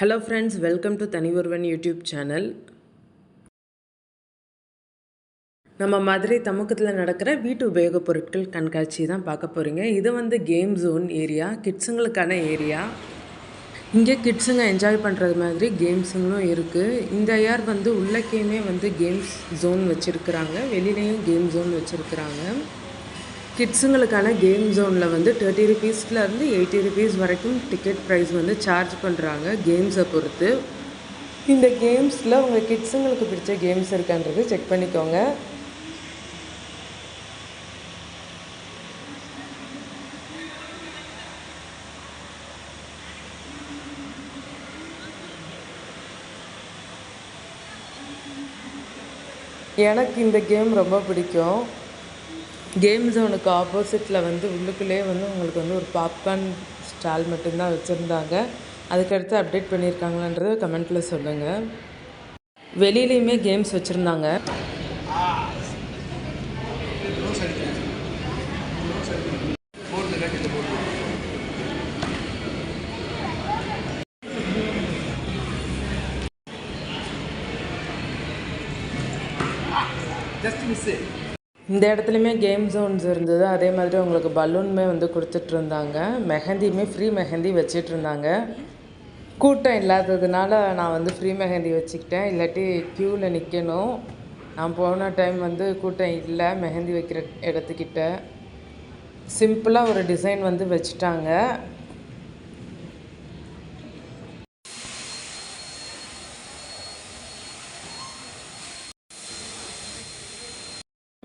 Hello friends welcome to தனி ஒருவன் YouTube channel நம்ம மதுரை தமுக்கத்தில் நடக்கிற வீட்டு உபயோகப் பொருட்கள் கண்காட்சி தான் பார்க்க போகிறீங்க இது வந்து கேம் ஜோன் ஏரியா கிட்ஸுங்களுக்கான ஏரியா இங்கே கிட்ஸுங்க என்ஜாய் பண்ணுறது மாதிரி கேம்ஸுங்களும் இருக்குது இந்த இயர் வந்து உள்ளக்கேயுமே வந்து கேம்ஸ் ஜோன் வச்சுருக்குறாங்க. வெளியிலையும் கேம் ஜோன் வச்சுருக்குறாங்க. கிட்ஸுங்களுக்கான கேம் ஜோனில் வந்து தேர்ட்டி ருபீஸ்லேருந்து எயிட்டி ருபீஸ் வரைக்கும் டிக்கெட் ப்ரைஸ் வந்து சார்ஜ் பண்ணுறாங்க கேம்ஸை பொறுத்து இந்த கேம்ஸில் உங்கள் கிட்ஸுங்களுக்கு பிடிச்ச கேம்ஸ் இருக்கான்றது செக் பண்ணிக்கோங்க எனக்கு இந்த கேம் ரொம்ப பிடிக்கும். கேம் ஜோனுக்கு ஆப்போசிட்டில் வந்து உள்ளுக்குள்ளேயே வந்து உங்களுக்கு வந்து ஒரு பாப்கார்ன் ஸ்டால் மட்டும்தான் வச்சுருந்தாங்க. அதுக்கடுத்து அப்டேட் பண்ணியிருக்காங்களான்றத கமெண்ட்டில் சொல்லுங்கள் வெளியிலையுமே கேம்ஸ் வச்சுருந்தாங்க. ஜஸ்ட் மிஸ்ஸு இந்த இடத்துலையுமே கேம் ஜோன்ஸ் இருந்தது. அதே மாதிரி உங்களுக்கு பலூனுமே வந்து கொடுத்துட்டு இருந்தாங்க மெஹந்தியுமே ஃப்ரீ மெஹந்தி வச்சிட்டு இருந்தாங்க கூட்டம் இல்லாததுனால நான் வந்து ஃப்ரீ மெஹந்தி வச்சுக்கிட்டேன். இல்லாட்டி க்யூவில் நிற்கணும் நான் போன டைம் வந்து கூட்டம் இல்லை மெஹந்தி வைக்கிற இடத்துக்கிட்ட. சிம்பிளாக ஒரு டிசைன் வந்து வச்சுட்டாங்க.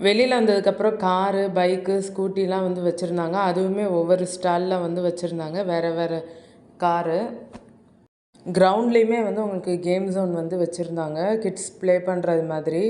வெளியில் வந்ததுக்கப்புறம் காரு பைக்கு ஸ்கூட்டிலாம் வந்து வச்சுருந்தாங்க. அதுவுமே ஒவ்வொரு ஸ்டாலில் வந்து வச்சுருந்தாங்க. வேறு வேறு காரு. கிரவுண்ட்லேயுமே வந்து உங்களுக்கு கேம் ஜோன் வந்து வச்சுருந்தாங்க. கிட்ஸ் ப்ளே பண்ணுறது மாதிரி.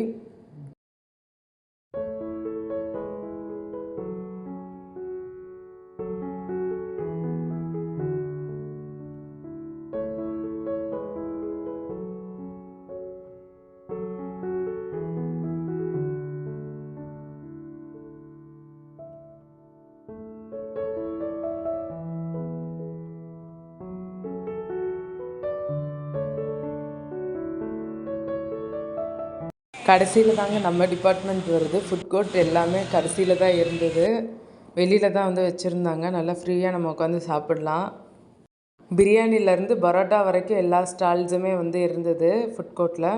கடைசியில் தாங்க நம்ம டிபார்ட்மெண்ட் வருது. ஃபுட் கோர்ட் எல்லாமே கடைசியில் தான் இருந்தது. வெளியில் தான் வந்து வச்சுருந்தாங்க. நல்லா ஃப்ரீயாக நம்ம உட்காந்து சாப்பிட்லாம். பிரியாணிலேருந்து பரோட்டா வரைக்கும் எல்லா ஸ்டால்ஸுமே வந்து இருந்தது. ஃபுட் கோர்ட்டில்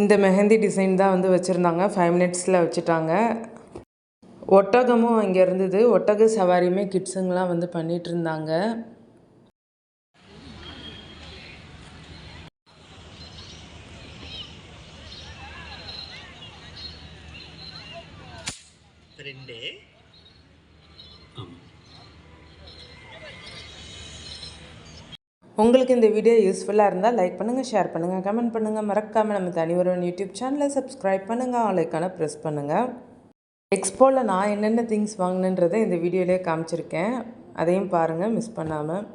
இந்த மெஹந்தி டிசைன் தான் வந்து வச்சுருந்தாங்க. ஃபைவ் மினிட்ஸில் வச்சுட்டாங்க. ஒட்டகமும் அங்கே இருந்தது. ஒட்டக சவாரியுமே கிட்ஸுங்கெலாம் வந்து பண்ணிகிட்டு இருந்தாங்க ரெண்டு உங்களுக்கு இந்த வீடியோ யூஸ்ஃபுல்லாக இருந்தால் லைக் பண்ணுங்கள் ஷேர் பண்ணுங்கள் கமெண்ட் பண்ணுங்கள் மறக்காமல் நம்ம தனி ஒருவன் யூடியூப் சேனலை சப்ஸ்கிரைப் பண்ணுங்கள் ஆலைக்கான ப்ரெஸ் பண்ணுங்கள் எக்ஸ்போவில் நான் என்னென்ன திங்ஸ் வாங்கினன்றதை இந்த வீடியோலேயே காமிச்சிருக்கேன். அதையும் பாருங்கள் மிஸ் பண்ணாமல்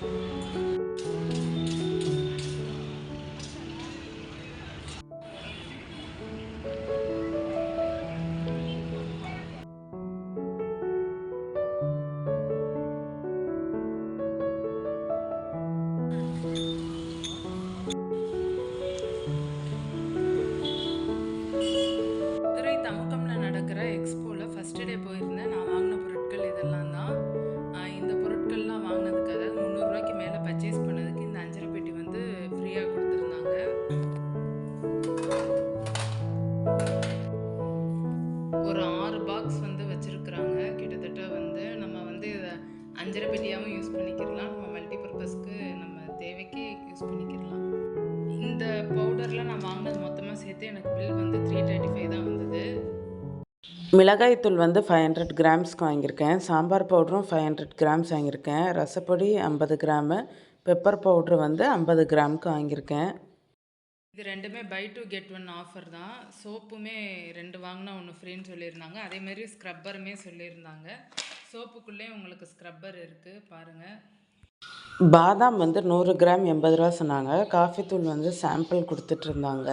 thank you எக்ஸ்போவில் ஃபஸ்ட்டு டே போயிருந்தேன். நான் வாங்கின பொருட்கள் இதெல்லாம் தான். இந்த பொருட்கள்லாம் வாங்கினதுக்காக அதாவது முந்நூறுரூவாய்க்கு மேலே பர்ச்சேஸ் பண்ணதுக்கு இந்த அஞ்சரை பெட்டி வந்து ஃப்ரீயாக கொடுத்துருந்தாங்க. ஒரு ஆறு பாக்ஸ் வந்து வச்சுருக்குறாங்க. கிட்டத்தட்ட வந்து நம்ம வந்து இதை அஞ்சரை பெட்டியாகவும் யூஸ் பண்ணிக்கிறலாம் நம்ம மல்டி பர்பஸ்க்கு நம்ம தேவைக்கு யூஸ் பண்ணிக்கிறலாம் இந்த பவுடரில் நான் வாங்கினது மொத்தமாக சேர்த்து எனக்கு பில் வந்து த்ரீ தேர்ட்டி ஃபைவ் தான் வந்தது. மிளகாய்த்தூள் வந்து ஃபைவ் ஹண்ட்ரட் கிராம்ஸ்க்கு வாங்கியிருக்கேன். சாம்பார் பவுடரும் ஃபைவ் ஹண்ட்ரட் கிராம்ஸ் வாங்கியிருக்கேன். ரசப்பொடி ஐம்பது கிராமு பெப்பர் பவுட்ரு வந்து ஐம்பது கிராமுக்கு வாங்கியிருக்கேன். இது ரெண்டுமே buy two get one offer தான். சோப்புமே ரெண்டு வாங்கினா ஒன்று ஃப்ரீன்னு சொல்லியிருந்தாங்க. அதேமாரி ஸ்க்ரப்பருமே சொல்லியிருந்தாங்க. சோப்புக்குள்ளே உங்களுக்கு ஸ்க்ரப்பர் இருக்குது பாருங்கள் பாதாம் வந்து நூறு கிராம் எண்பது ரூபா சொன்னாங்க. காஃபி தூள் வந்து சாம்பிள் கொடுத்துட்டு இருந்தாங்க.